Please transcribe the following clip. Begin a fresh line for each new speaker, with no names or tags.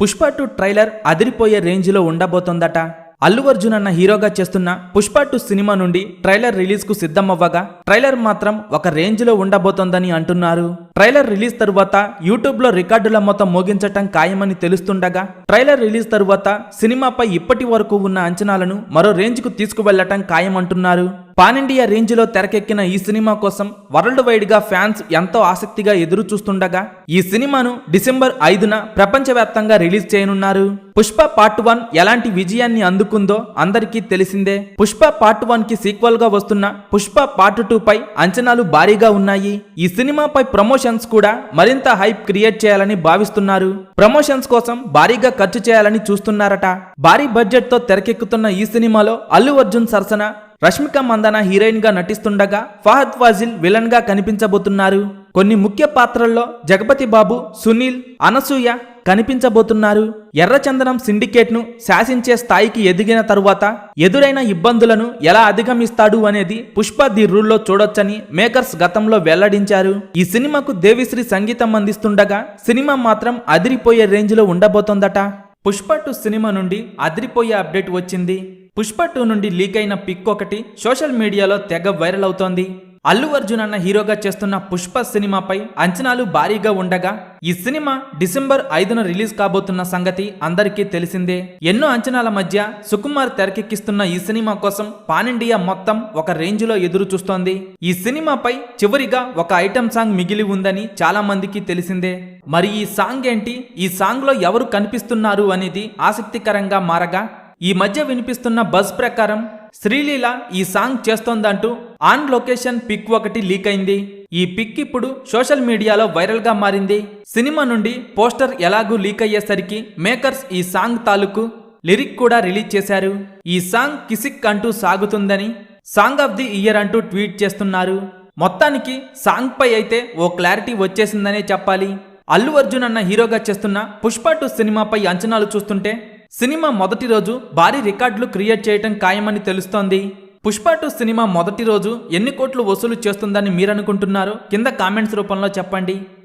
Pushpa two trailer అదిరిపోయే రేంజ్లో ఉండబోతోందట. అల్లు అర్జున్ అన్న హీరోగా చేస్తున్న పుష్ప టూ సినిమా నుండి ట్రైలర్ రిలీజ్కు సిద్ధమవ్వగా ట్రైలర్ మాత్రం ఒక రేంజ్లో ఉండబోతోందని అంటున్నారు. ట్రైలర్ రిలీజ్ తరువాత యూట్యూబ్లో రికార్డుల మొత్తం మోగించటం ఖాయమని తెలుస్తుండగా ట్రైలర్ రిలీజ్ తరువాత సినిమాపై ఇప్పటి వరకు ఉన్న అంచనాలను మరో రేంజ్కు తీసుకువెళ్ళటం ఖాయమంటున్నారు. పాన్ ఇండియా తెరకెక్కిన ఈ సినిమా కోసం వరల్డ్ వైడ్గా ఫ్యాన్స్ ఎంతో ఆసక్తిగా ఎదురు చూస్తుండగా ఈ సినిమాను డిసెంబర్ ఐదున ప్రపంచవ్యాప్తంగా రిలీజ్ చేయనున్నారు. పుష్ప పార్ట్ వన్ ఎలాంటి విజయాన్ని అందుకుందో అందరికీ తెలిసిందే. పుష్ప పార్ట్ వన్కి సీక్వల్గా వస్తున్న పుష్ప పార్ట్ టూ పై అంచనాలు భారీగా ఉన్నాయి. ఈ సినిమాపై ప్రమోషన్స్ కూడా మరింత హైప్ క్రియేట్ చేయాలని భావిస్తున్నారు. ప్రమోషన్స్ కోసం భారీగా ఖర్చు చేయాలని చూస్తున్నారట. భారీ బడ్జెట్తో తెరకెక్కుతున్న ఈ సినిమాలో అల్లు అర్జున్ సరసన రష్మిక మందన హీరోయిన్గా నటిస్తుండగా ఫహద్ ఫాజిల్ విలన్గా కనిపించబోతున్నారు. కొన్ని ముఖ్య పాత్రల్లో జగపతి బాబు సునీల్ అనసూయ కనిపించబోతున్నారు. ఎర్రచందనం సిండికేట్ను శాసించే స్థాయికి ఎదిగిన తరువాత ఎదురైన ఇబ్బందులను ఎలా అధిగమిస్తాడు అనేది పుష్ప ది రూల్లో చూడొచ్చని మేకర్స్ గతంలో వెల్లడించారు. ఈ సినిమాకు దేవిశ్రీ సంగీతం అందిస్తుండగా సినిమా మాత్రం అదిరిపోయే రేంజ్లో ఉండబోతోందట. పుష్ప టు సినిమా నుండి అదిరిపోయే అప్డేట్ వచ్చింది. పుష్ప టూ నుండి లీక్ అయిన పిక్ ఒకటి సోషల్ మీడియాలో తెగ వైరల్ అవుతోంది. అల్లు అర్జున్ అన్న హీరోగా చేస్తున్న పుష్ప సినిమాపై అంచనాలు భారీగా ఉండగా ఈ సినిమా డిసెంబర్ ఐదున రిలీజ్ కాబోతున్న సంగతి అందరికీ తెలిసిందే. ఎన్నో అంచనాల మధ్య సుకుమార్ తెరకెక్కిస్తున్న ఈ సినిమా కోసం పాన్ ఇండియా మొత్తం ఒక రేంజ్లో ఎదురు చూస్తోంది ఈ సినిమాపై చివరిగా ఒక ఐటమ్ సాంగ్ మిగిలి ఉందని చాలా మందికి తెలిసిందే. మరి ఈ సాంగ్ ఏంటి? ఈ సాంగ్లో ఎవరు కనిపిస్తున్నారు అనేది ఆసక్తికరంగా మారగా ఈ మధ్య వినిపిస్తున్న బజ్ ప్రకారం శ్రీలీల ఈ సాంగ్ చేస్తోందంటూ ఆన్ లొకేషన్ పిక్ ఒకటి లీక్ అయింది. ఈ పిక్ ఇప్పుడు సోషల్ మీడియాలో వైరల్గా మారింది. సినిమా నుండి పోస్టర్ ఎలాగూ లీక్ అయ్యేసరికి మేకర్స్ ఈ సాంగ్ తాలూకు లిరిక్ కూడా రిలీజ్ చేశారు. ఈ సాంగ్ కిసిక్ అంటూ సాగుతుందని సాంగ్ ఆఫ్ ది ఇయర్ అంటూ ట్వీట్ చేస్తున్నారు. మొత్తానికి సాంగ్ పై అయితే ఓ క్లారిటీ వచ్చేసిందనే చెప్పాలి. అల్లు అర్జున్ అన్న హీరోగా చేస్తున్న పుష్ప టూ సినిమాపై అంచనాలు చూస్తుంటే సినిమా మొదటి రోజు భారీ రికార్డులు క్రియేట్ చేయటం ఖాయమని తెలుస్తోంది. పుష్ప టూ సినిమా మొదటి రోజు ఎన్ని కోట్లు వసూలు చేస్తుందని మీరనుకుంటున్నారు? కింద కామెంట్స్ రూపంలో చెప్పండి.